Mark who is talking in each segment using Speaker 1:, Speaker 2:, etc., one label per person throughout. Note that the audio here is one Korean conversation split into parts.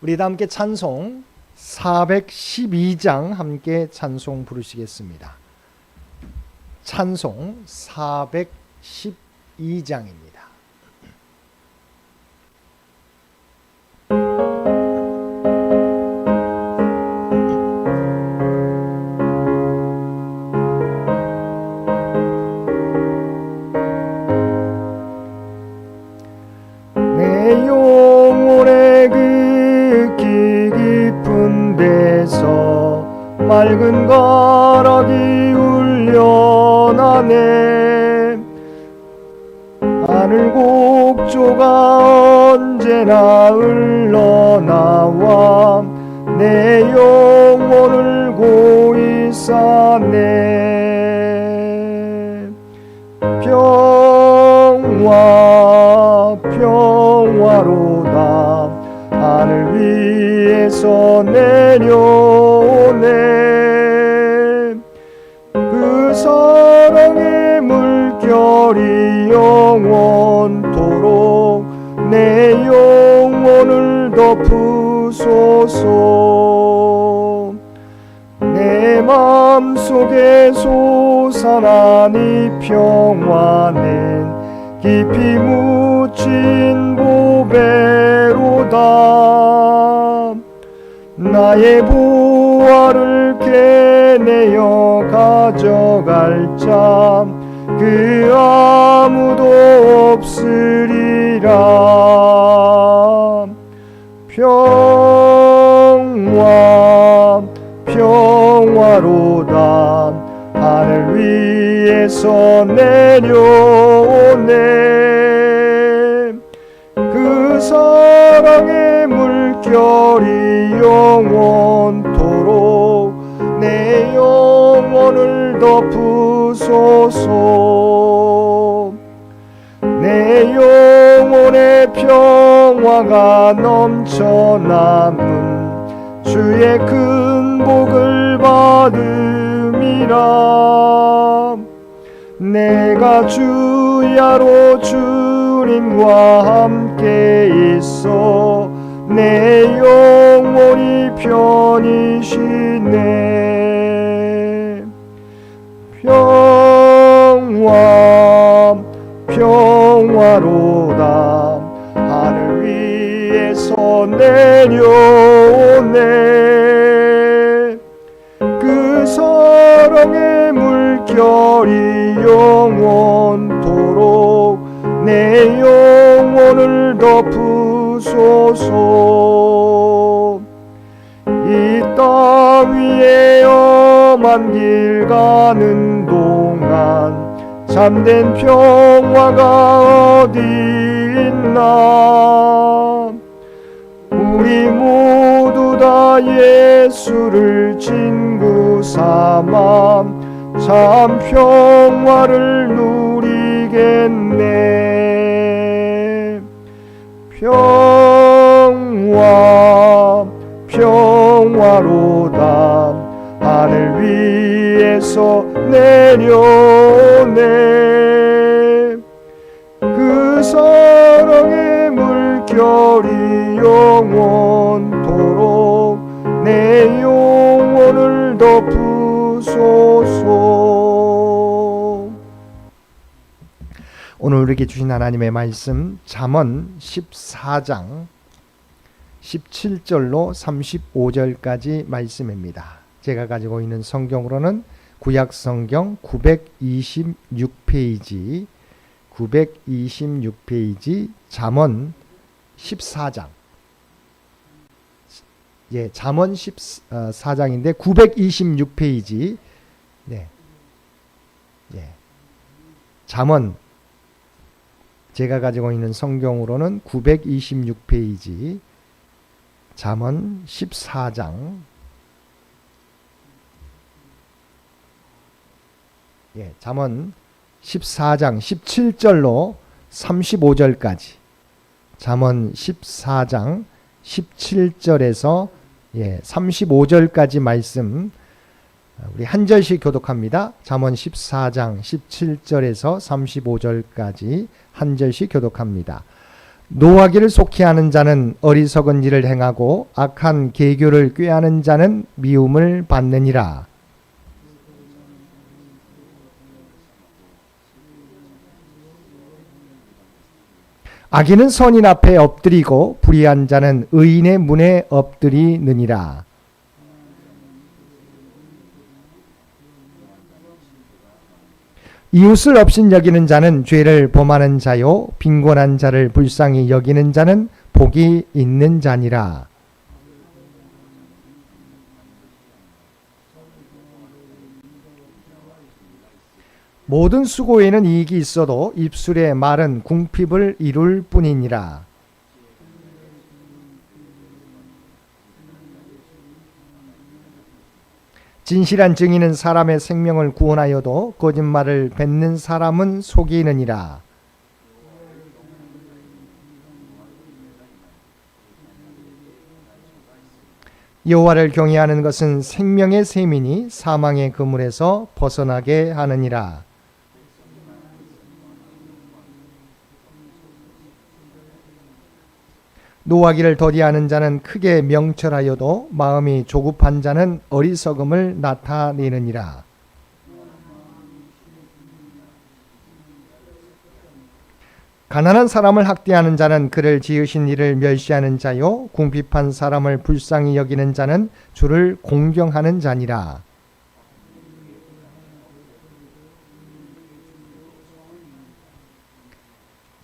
Speaker 1: 우리 다 함께 찬송 412장 함께 찬송 부르시겠습니다. 찬송 412장입니다. 싸네 평화 평화로다. 하늘 위에서 이 평화는 깊이 묻힌 보배로다. 나의 부활을 깨내어 가져갈 자 그 아무도 없으리라. 평 위에서 내려오네. 그 사랑의 물결이 영원토록 내 영혼을 덮으소서. 내 영혼의 평화가 넘쳐남은 주의 큰 복을 받음이라 내가 주야로 주님과 함께 있어 내 영혼이 편이시네. 평화 평화로다. 하늘 위에서 내려오네. 그 사랑의 물결이 영원토록 내 영혼을 덮으소서. 이 땅 위에 험한 길 가는 동안 참된 평화가 어디 있나? 우리 모두 다 예수를 친구 삼아 참 평화를 누리겠네. 평화 평화로다. 하늘 위에서 내려오네. 그 사랑의 물결이 영원토록 내 영혼을 덮으 오늘 우리에게 주신 하나님의 말씀 잠언 14장 17절로 35절까지 말씀입니다. 제가 가지고 있는 성경으로는 구약 성경 926페이지 926페이지 잠언 14장 예, 잠언 14장인데 926페이지 네. 예. 잠언 제가 가지고 있는 성경으로는 926페이지 잠언 14장. 예, 잠언 14장 17절로 35절까지. 잠언 14장 17절에서 예, 35절까지 말씀 우리 한 절씩 교독합니다. 잠언 14장 17절에서 35절까지 한 절씩 교독합니다. 노하기를 속히 하는 자는 어리석은 일을 행하고 악한 계교를 꾀하는 자는 미움을 받느니라. 악인은 선인 앞에 엎드리고 불의한 자는 의인의 문에 엎드리느니라. 이웃을 없인 여기는 자는 죄를 범하는 자요 빈곤한 자를 불쌍히 여기는 자는 복이 있는 자니라. 모든 수고에는 이익이 있어도 입술의 말은 궁핍을 이룰 뿐이니라. 진실한 증인은 사람의 생명을 구원하여도 거짓말을 뱉는 사람은 속이느니라. 여호와를 경외하는 것은 생명의 셈이니 사망의 그물에서 벗어나게 하느니라. 노하기를 더디하는 자는 크게 명철하여도 마음이 조급한 자는 어리석음을 나타내느니라. 가난한 사람을 학대하는 자는 그를 지으신 이를 멸시하는 자요 궁핍한 사람을 불쌍히 여기는 자는 주를 공경하는 자니라.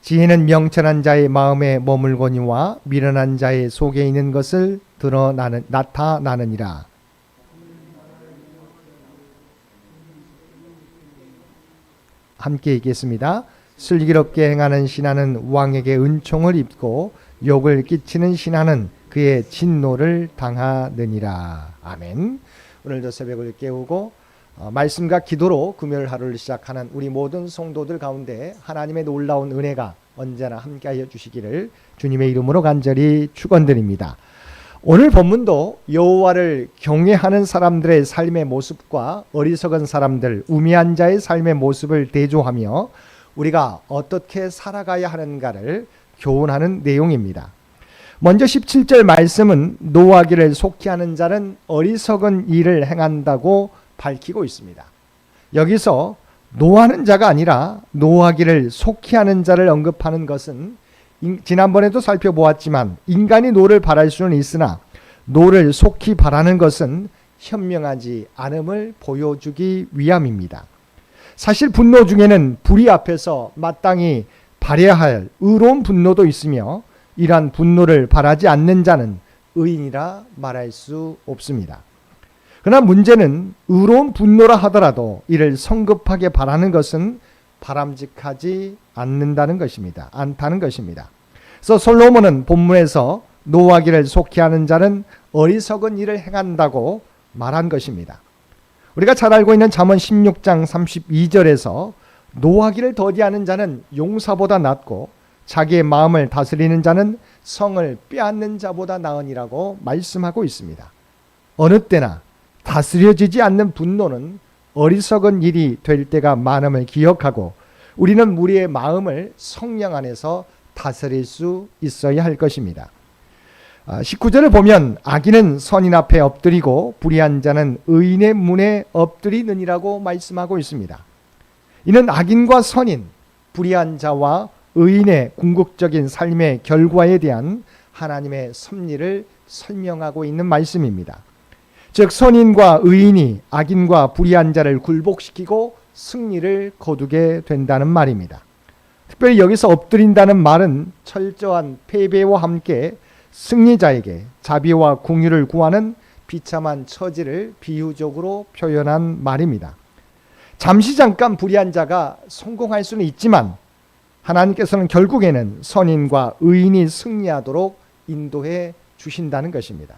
Speaker 1: 지혜는 명철한 자의 마음에 머물거니와 미련한 자의 속에 있는 것을 드러나는 나타나느니라. 함께 읽겠습니다. 슬기롭게 행하는 신하는 왕에게 은총을 입고 욕을 끼치는 신하는 그의 진노를 당하느니라. 아멘. 오늘도 새벽을 깨우고 어, 말씀과 기도로 금요일 하루를 시작하는 우리 모든 성도들 가운데 하나님의 놀라운 은혜가 언제나 함께하여 주시기를 주님의 이름으로 간절히 축원드립니다. 오늘 본문도 여호와를 경외하는 사람들의 삶의 모습과 어리석은 사람들, 우미한 자의 삶의 모습을 대조하며 우리가 어떻게 살아가야 하는가를 교훈하는 내용입니다. 먼저 17절 말씀은 노하기를 속히 하는 자는 어리석은 일을 행한다고 밝히고 있습니다. 여기서 노하는 자가 아니라 노하기를 속히 하는 자를 언급하는 것은 지난번에도 살펴보았지만 인간이 노를 바랄 수는 있으나 노를 속히 바라는 것은 현명하지 않음을 보여주기 위함입니다. 사실 분노 중에는 불의 앞에서 마땅히 발해할 의로운 분노도 있으며 이러한 분노를 바라지 않는 자는 의인이라 말할 수 없습니다. 그러나 문제는 의로운 분노라 하더라도 이를 성급하게 바라는 것은 바람직하지 않는다는 것입니다. 않다는 것입니다. 그래서 솔로몬은 본문에서 노하기를 속히 하는 자는 어리석은 일을 행한다고 말한 것입니다. 우리가 잘 알고 있는 잠언 16장 32절에서 노하기를 더디하는 자는 용사보다 낫고 자기의 마음을 다스리는 자는 성을 빼앗는 자보다 나으니라고 말씀하고 있습니다. 어느 때나 다스려지지 않는 분노는 어리석은 일이 될 때가 많음을 기억하고 우리는 우리의 마음을 성령 안에서 다스릴 수 있어야 할 것입니다. 19절을 아, 보면 악인은 선인 앞에 엎드리고 불의한 자는 의인의 문에 엎드리느니라고 말씀하고 있습니다. 이는 악인과 선인, 불의한 자와 의인의 궁극적인 삶의 결과에 대한 하나님의 섭리를 설명하고 있는 말씀입니다. 즉 선인과 의인이 악인과 불의한 자를 굴복시키고 승리를 거두게 된다는 말입니다. 특별히 여기서 엎드린다는 말은 철저한 패배와 함께 승리자에게 자비와 공유를 구하는 비참한 처지를 비유적으로 표현한 말입니다. 잠시 잠깐 불의한 자가 성공할 수는 있지만 하나님께서는 결국에는 선인과 의인이 승리하도록 인도해 주신다는 것입니다.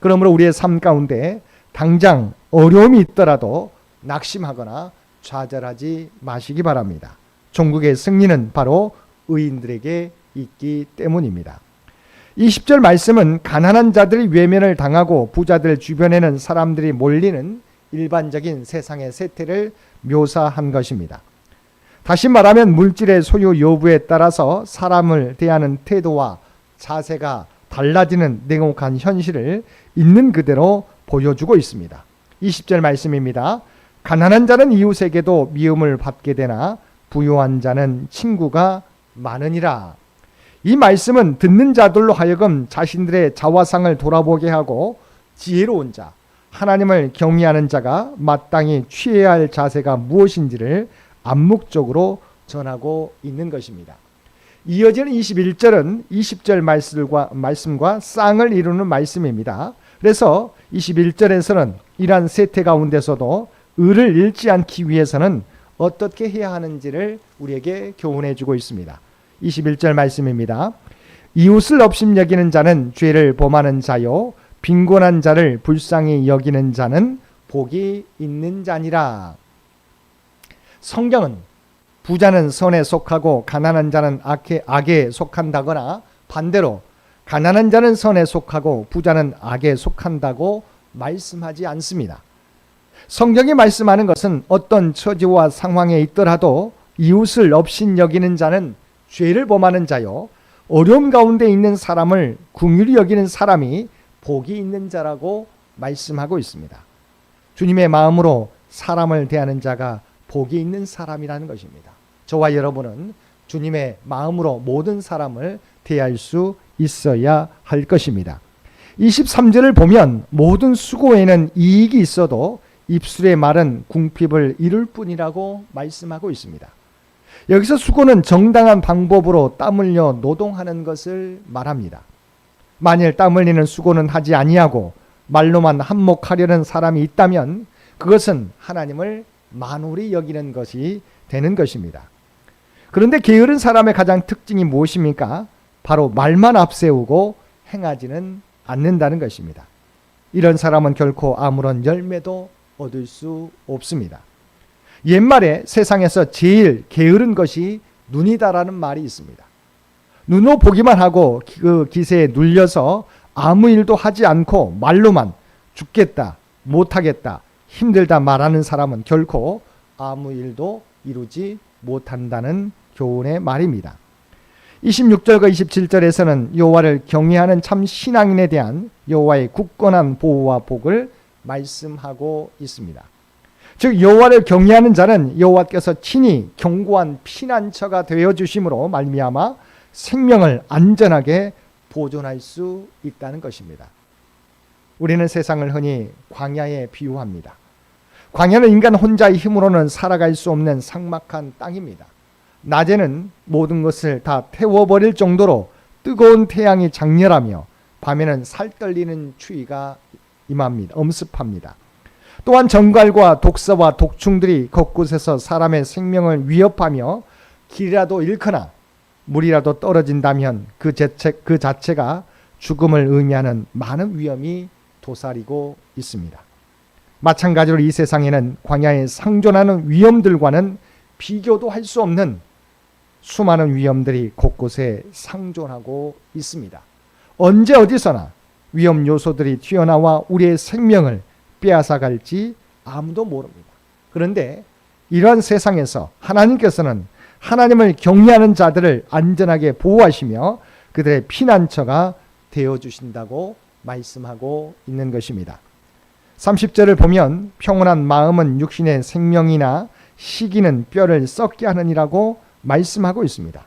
Speaker 1: 그러므로 우리의 삶 가운데 당장 어려움이 있더라도 낙심하거나 좌절하지 마시기 바랍니다. 종국의 승리는 바로 의인들에게 있기 때문입니다. 20절 말씀은 가난한 자들이 외면을 당하고 부자들 주변에는 사람들이 몰리는 일반적인 세상의 세태를 묘사한 것입니다. 다시 말하면 물질의 소유 여부에 따라서 사람을 대하는 태도와 자세가 달라지는 냉혹한 현실을 있는 그대로 보여주고 있습니다. 20절 말씀입니다. 가난한 자는 이웃에게도 미움을 받게 되나 부유한 자는 친구가 많으니라. 이 말씀은 듣는 자들로 하여금 자신들의 자화상을 돌아보게 하고 지혜로운 자, 하나님을 경외하는 자가 마땅히 취해야 할 자세가 무엇인지를 암묵적으로 전하고 있는 것입니다. 이어지는 21절은 20절 말씀과, 말씀과 쌍을 이루는 말씀입니다. 그래서 21절에서는 이러한 세태 가운데서도 의를 잃지 않기 위해서는 어떻게 해야 하는지를 우리에게 교훈해 주고 있습니다. 21절 말씀입니다. 이웃을 업심 여기는 자는 죄를 범하는 자요 빈곤한 자를 불쌍히 여기는 자는 복이 있는 자니라. 성경은 부자는 선에 속하고 가난한 자는 악에, 악에 속한다거나 반대로 가난한 자는 선에 속하고 부자는 악에 속한다고 말씀하지 않습니다. 성경이 말씀하는 것은 어떤 처지와 상황에 있더라도 이웃을 업신 여기는 자는 죄를 범하는 자요 어려움 가운데 있는 사람을 궁휼히 여기는 사람이 복이 있는 자라고 말씀하고 있습니다. 주님의 마음으로 사람을 대하는 자가 복이 있는 사람이라는 것입니다. 저와 여러분은 주님의 마음으로 모든 사람을 대할 수 있어야 할 것입니다. 23절을 보면 모든 수고에는 이익이 있어도 입술의 말은 궁핍을 이룰 뿐이라고 말씀하고 있습니다. 여기서 수고는 정당한 방법으로 땀 흘려 노동하는 것을 말합니다. 만일 땀 흘리는 수고는 하지 아니하고 말로만 한몫하려는 사람이 있다면 그것은 하나님을 만홀히 여기는 것이 되는 것입니다. 그런데 게으른 사람의 가장 특징이 무엇입니까? 바로 말만 앞세우고 행하지는 않는다는 것입니다. 이런 사람은 결코 아무런 열매도 얻을 수 없습니다. 옛말에 세상에서 제일 게으른 것이 눈이다라는 말이 있습니다. 눈으로 보기만 하고 그 기세에 눌려서 아무 일도 하지 않고 말로만 죽겠다, 못하겠다, 힘들다 말하는 사람은 결코 아무 일도 이루지 못한다는 교훈의 말입니다. 26절과 27절에서는 여호와를 경외하는 참 신앙인에 대한 여호와의 굳건한 보호와 복을 말씀하고 있습니다. 즉 여호와를 경외하는 자는 여호와께서 친히 견고한 피난처가 되어 주심으로 말미암아 생명을 안전하게 보존할 수 있다는 것입니다. 우리는 세상을 흔히 광야에 비유합니다. 광야는 인간 혼자의 힘으로는 살아갈 수 없는 삭막한 땅입니다. 낮에는 모든 것을 다 태워버릴 정도로 뜨거운 태양이 장렬하며 밤에는 살떨리는 추위가 임합니다. 엄습합니다. 또한 정갈과 독사와 독충들이 곳곳에서 사람의 생명을 위협하며 길이라도 잃거나 물이라도 떨어진다면 그 자체, 그 자체가 죽음을 의미하는 많은 위험이 도사리고 있습니다. 마찬가지로 이 세상에는 광야에 상존하는 위험들과는 비교도 할 수 없는 수많은 위험들이 곳곳에 상존하고 있습니다. 언제 어디서나 위험 요소들이 튀어나와 우리의 생명을 빼앗아 갈지 아무도 모릅니다. 그런데 이러한 세상에서 하나님께서는 하나님을 경외하는 자들을 안전하게 보호하시며 그들의 피난처가 되어 주신다고 말씀하고 있는 것입니다. 30절을 보면 평온한 마음은 육신의 생명이나 시기는 뼈를 썩게 하느니라고 말씀하고 있습니다.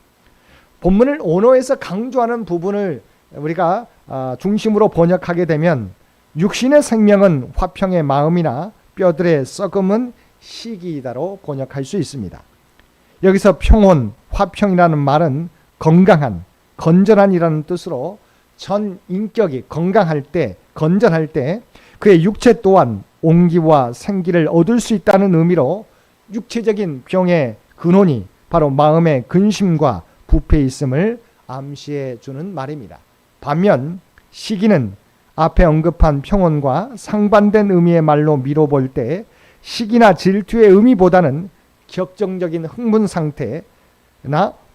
Speaker 1: 본문을 언어에서 강조하는 부분을 우리가 아, 중심으로 번역하게 되면 육신의 생명은 화평의 마음이나 뼈들의 썩음은 시기이다로 번역할 수 있습니다. 여기서 평온, 화평이라는 말은 건강한, 건전한이라는 뜻으로 전 인격이 건강할 때, 건전할 때 그의 육체 또한 온기와 생기를 얻을 수 있다는 의미로 육체적인 병의 근원이 바로 마음의 근심과 부패 있음을 암시해 주는 말입니다. 반면 시기는 앞에 언급한 평온과 상반된 의미의 말로 미뤄볼 때 시기나 질투의 의미보다는 격정적인 흥분 상태나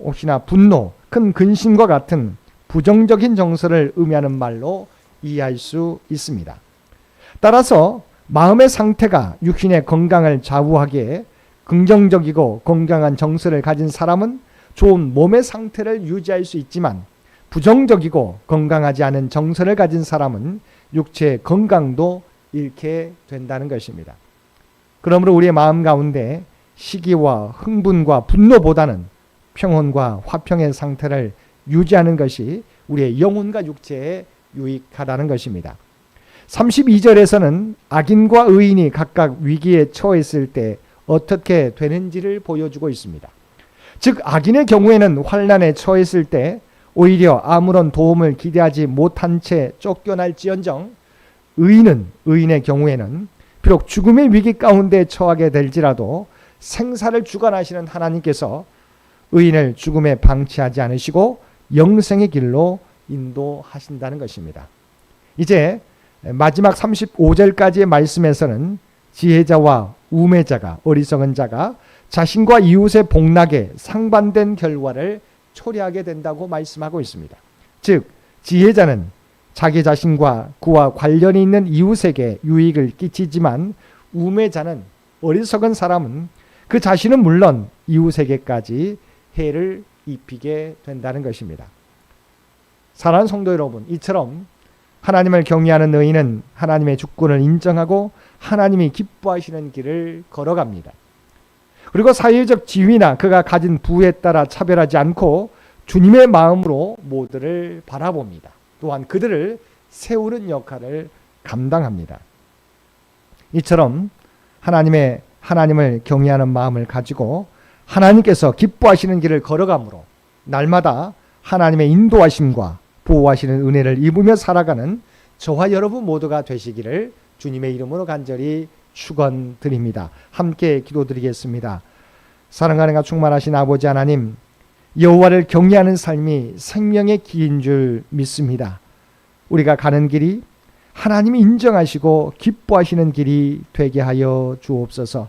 Speaker 1: 혹시나 분노, 큰 근심과 같은 부정적인 정서를 의미하는 말로 이해할 수 있습니다. 따라서 마음의 상태가 육신의 건강을 좌우하기에 긍정적이고 건강한 정서를 가진 사람은 좋은 몸의 상태를 유지할 수 있지만 부정적이고 건강하지 않은 정서를 가진 사람은 육체의 건강도 잃게 된다는 것입니다. 그러므로 우리의 마음 가운데 시기와 흥분과 분노보다는 평온과 화평의 상태를 유지하는 것이 우리의 영혼과 육체에 유익하다는 것입니다. 32절에서는 악인과 의인이 각각 위기에 처했을 때 어떻게 되는지를 보여주고 있습니다. 즉 악인의 경우에는 환란에 처했을 때 오히려 아무런 도움을 기대하지 못한 채 쫓겨날지언정 의인은 의인의 경우에는 비록 죽음의 위기 가운데 처하게 될지라도 생사를 주관하시는 하나님께서 의인을 죽음에 방치하지 않으시고 영생의 길로 인도하신다는 것입니다. 이제 마지막 35절까지의 말씀에서는 지혜자와 우매자가 어리석은 자가 자신과 이웃의 복락에 상반된 결과를 초래하게 된다고 말씀하고 있습니다. 즉 지혜자는 자기 자신과 그와 관련이 있는 이웃에게 유익을 끼치지만 우매자는 어리석은 사람은 그 자신은 물론 이웃에게까지 해를 입히게 된다는 것입니다. 사랑하는 성도 여러분, 이처럼 하나님을 경외하는 의인은 하나님의 주권을 인정하고 하나님이 기뻐하시는 길을 걸어갑니다. 그리고 사회적 지위나 그가 가진 부에 따라 차별하지 않고 주님의 마음으로 모두를 바라봅니다. 또한 그들을 세우는 역할을 감당합니다. 이처럼 하나님의 하나님을 경외하는 마음을 가지고 하나님께서 기뻐하시는 길을 걸어가므로 날마다 하나님의 인도하심과 보호하시는 은혜를 입으며 살아가는 저와 여러분 모두가 되시기를 주님의 이름으로 간절히 축원드립니다. 함께 기도드리겠습니다. 사랑하는 충만하신 아버지 하나님, 여호와를 경외하는 삶이 생명의 길인 줄 믿습니다. 우리가 가는 길이 하나님이 인정하시고 기뻐하시는 길이 되게 하여 주옵소서.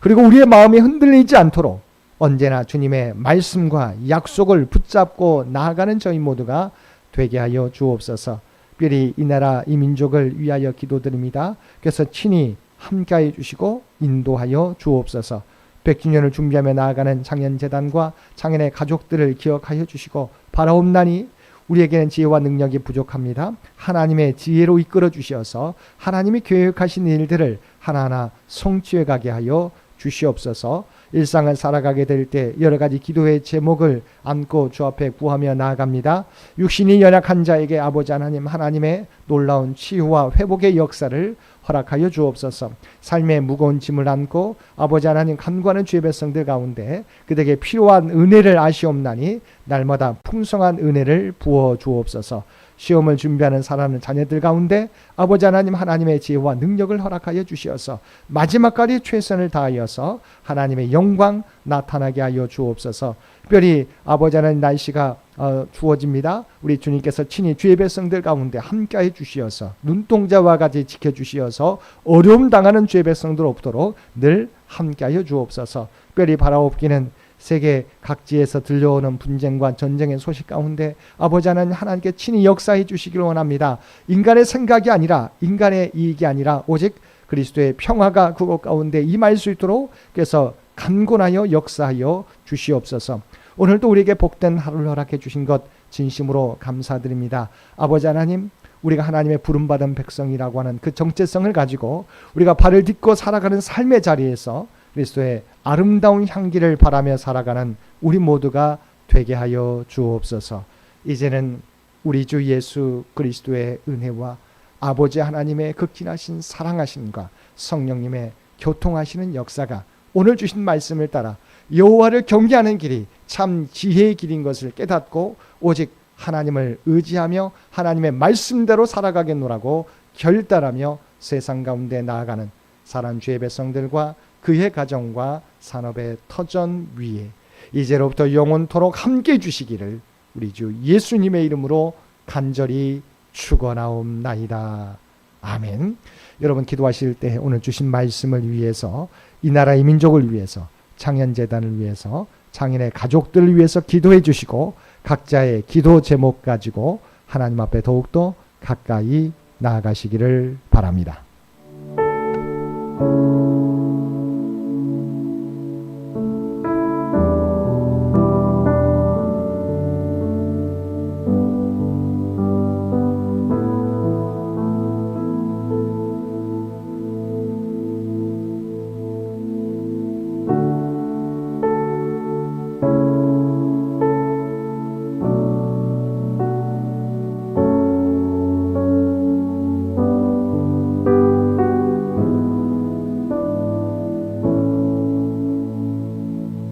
Speaker 1: 그리고 우리의 마음이 흔들리지 않도록 언제나 주님의 말씀과 약속을 붙잡고 나아가는 저희 모두가 되게 하여 주옵소서. 특별히 이 나라 이 민족을 위하여 기도드립니다. 그래서 친히 함께하여 주시고 인도하여 주옵소서. 100주년을 준비하며 나아가는 창현재단과 창현의 가족들을 기억하여 주시고 바라옵나니 우리에게는 지혜와 능력이 부족합니다. 하나님의 지혜로 이끌어 주셔서 하나님이 계획하신 일들을 하나하나 성취해 가게 하여 주시옵소서. 일상을 살아가게 될 때 여러 가지 기도의 제목을 안고 주 앞에 구하며 나아갑니다. 육신이 연약한 자에게 아버지 하나님 하나님의 놀라운 치유와 회복의 역사를 허락하여 주옵소서. 삶의 무거운 짐을 안고 아버지 하나님 간구하는 주의 백성들 가운데 그들에게 필요한 은혜를 아시옵나니 날마다 풍성한 은혜를 부어 주옵소서. 시험을 준비하는 사랑하는 자녀들 가운데 아버지 하나님 하나님의 지혜와 능력을 허락하여 주시어서 마지막까지 최선을 다하여서 하나님의 영광 나타나게 하여 주옵소서. 특별히 아버지 하나님 날씨가 어, 주어집니다. 우리 주님께서 친히 주의 백성들 가운데 함께해 주시어서 눈동자와 같이 지켜 주시어서 어려움 당하는 주의 백성들 없도록 늘 함께하여 주옵소서. 특별히 바라옵기는 세계 각지에서 들려오는 분쟁과 전쟁의 소식 가운데 아버지 하나님 하나님께 친히 역사해 주시기를 원합니다. 인간의 생각이 아니라 인간의 이익이 아니라 오직 그리스도의 평화가 그곳 가운데 임할 수 있도록 그래서 간곤하여 역사하여 주시옵소서. 오늘도 우리에게 복된 하루를 허락해 주신 것 진심으로 감사드립니다. 아버지 하나님 우리가 하나님의 부름받은 백성이라고 하는 그 정체성을 가지고 우리가 발을 딛고 살아가는 삶의 자리에서 그리스도의 아름다운 향기를 바라며 살아가는 우리 모두가 되게 하여 주옵소서. 이제는 우리 주 예수 그리스도의 은혜와 아버지 하나님의 극진하신 사랑하심과 성령님의 교통하시는 역사가 오늘 주신 말씀을 따라 여호와를 경계하는 길이 참 지혜의 길인 것을 깨닫고 오직 하나님을 의지하며 하나님의 말씀대로 살아가겠노라고 결단하며 세상 가운데 나아가는 사람 주의 백성들과 그의 가정과 산업의 터전 위에 이제로부터 영원토록 함께 해 주시기를 우리 주 예수님의 이름으로 간절히 축원하옵나이다. 아멘. 여러분 기도하실 때 오늘 주신 말씀을 위해서 이 나라의 민족을 위해서 창현 재단을 위해서 장인의 가족들을 위해서 기도해 주시고 각자의 기도 제목 가지고 하나님 앞에 더욱더 가까이 나아가시기를 바랍니다.